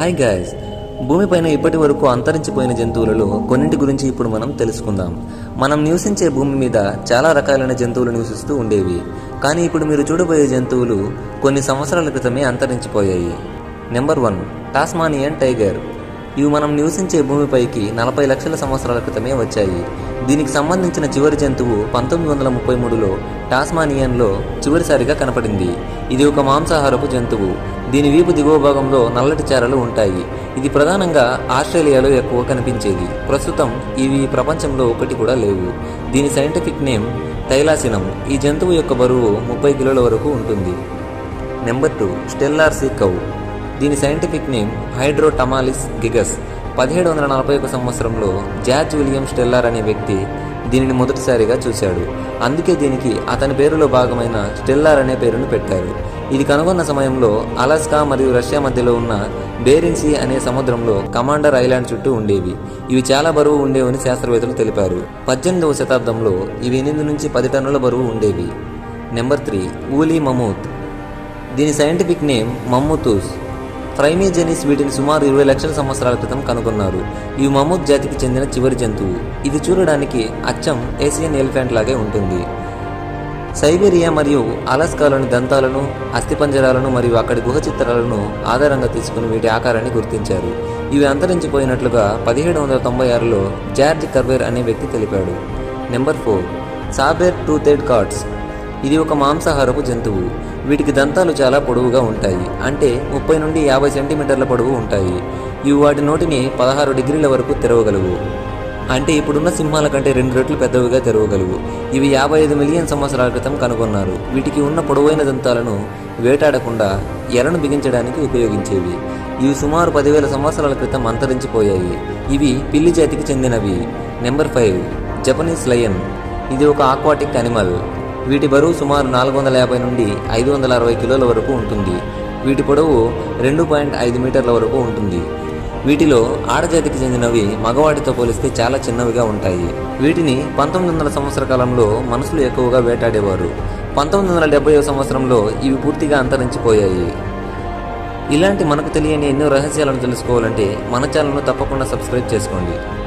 Hi guys భూమిపైన ఇప్పటి వరకు అంతరించిపోయిన జంతువులలో కొన్నింటి గురించి ఇప్పుడు మనం తెలుసుకుందాం. మనం నివసించే భూమి మీద చాలా రకాలైన జంతువులు నివసిస్తూ ఉండేవి. కానీ ఇప్పుడు మీరు చూడబోయే జంతువులు కొన్ని సంవత్సరాల క్రితమే అంతరించిపోయాయి. నెంబర్ వన్ టాస్మానియన్ టైగర్ ఇవి మనం నివసించే భూమిపైకి నలభై లక్షల సంవత్సరాల క్రితమే వచ్చాయి. దీనికి సంబంధించిన చివరి జంతువు పంతొమ్మిది వందల ముప్పై మూడులో టాస్మానియన్లో చివరిసారిగా కనపడింది. ఇది ఒక మాంసాహారపు జంతువు. దీని వీపు దిగువ భాగంలో నల్లటి చారలు ఉంటాయి. ఇది ప్రధానంగా ఆస్ట్రేలియాలో ఎక్కువ కనిపించేది. ప్రస్తుతం ఇవి ప్రపంచంలో ఒకటి కూడా లేవు. దీని సైంటిఫిక్ నేమ్ తైలాసినం ఈ జంతువు యొక్క బరువు ముప్పై కిలోల వరకు ఉంటుంది. Number two Steller's sea cow. దీని సైంటిఫిక్ నేమ్ హైడ్రోటమాలిస్ గిగస్. పదిహేడు వందల నలభై ఒక సంవత్సరంలో జార్జ్ విలియం స్టెల్లార్ అనే వ్యక్తి దీనిని మొదటిసారిగా చూశాడు. అందుకే దీనికి అతని పేరులో భాగమైన స్టెల్లార్ అనే పేరును పెట్టారు. ఇది కనుగొన్న సమయంలో అలాస్కా మరియు రష్యా మధ్యలో ఉన్న బేరింగ్ సీ అనే సముద్రంలో కమాండర్ ఐలాండ్ చుట్టూ ఉండేవి. ఇవి చాలా బరువు ఉండేవని శాస్త్రవేత్తలు తెలిపారు. పద్దెనిమిదవ శతాబ్దంలో ఇవి ఎనిమిది నుంచి పది టన్నుల బరువు ఉండేవి. నెంబర్ త్రీ ఊలీ మమూత్ దీని సైంటిఫిక్ నేమ్ మమ్ముతూస్. ఫ్రైమీజెనిస్ వీటిని సుమారు ఇరవై లక్షల సంవత్సరాల క్రితం కనుగొన్నారు. ఇవి మమూత్ జాతికి చెందిన చివరి జంతువు. ఇది చూడడానికి అచ్చం ఏసియన్ ఎలిఫెంట్ లాగే ఉంటుంది. సైబీరియా మరియు అలాస్కాలోని దంతాలను అస్థిపంజరాలను మరియు అక్కడి గుహ చిత్రాలను ఆధారంగా తీసుకుని వీటి ఆకారాన్ని గుర్తించారు. ఇవి అంతరించిపోయినట్లుగా పదిహేడు వందల తొంభై ఆరులో జార్జ్ కర్వేర్ అనే వ్యక్తి తెలిపాడు. Number four. Sabre toothed cats. ఇది ఒక మాంసాహారపు జంతువు. వీటికి దంతాలు చాలా పొడవుగా ఉంటాయి. అంటే ముప్పై నుండి యాభై సెంటీమీటర్ల పొడవు ఉంటాయి. ఇవి వాటి నోటిని పదహారు డిగ్రీల వరకు తెరవగలవు. అంటే ఇప్పుడున్న సింహాల కంటే రెండు రెట్లు పెద్దవిగా తెరవగలవు. ఇవి యాభై ఐదు మిలియన్ సంవత్సరాల క్రితం కనుగొన్నారు. వీటికి ఉన్న పొడవైన దంతాలను వేటాడకుండా ఎరను బిగించడానికి ఉపయోగించేవి. ఇవి సుమారు పదివేల సంవత్సరాల క్రితం అంతరించిపోయాయి. ఇవి పిల్లి జాతికి చెందినవి. Number five Japanese lion. ఇది ఒక ఆక్వాటిక్ అనిమల్. వీటి బరువు సుమారు నాలుగు వందల యాభై నుండి ఐదు వందల అరవై కిలోల వరకు ఉంటుంది. వీటి పొడవు రెండు పాయింట్ ఐదు మీటర్ల వరకు ఉంటుంది. వీటిలో ఆడజాతికి చెందినవి మగవాటితో పోలిస్తే చాలా చిన్నవిగా ఉంటాయి. వీటిని పంతొమ్మిది వందల సంవత్సర కాలంలో మనుషులు ఎక్కువగా వేటాడేవారు. పంతొమ్మిది వందల డెబ్బై సంవత్సరంలో ఇవి పూర్తిగా అంతరించిపోయాయి. ఇలాంటి మనకు తెలియని ఎన్నో రహస్యాలను తెలుసుకోవాలంటే మన ఛానల్ను తప్పకుండా సబ్స్క్రైబ్ చేసుకోండి.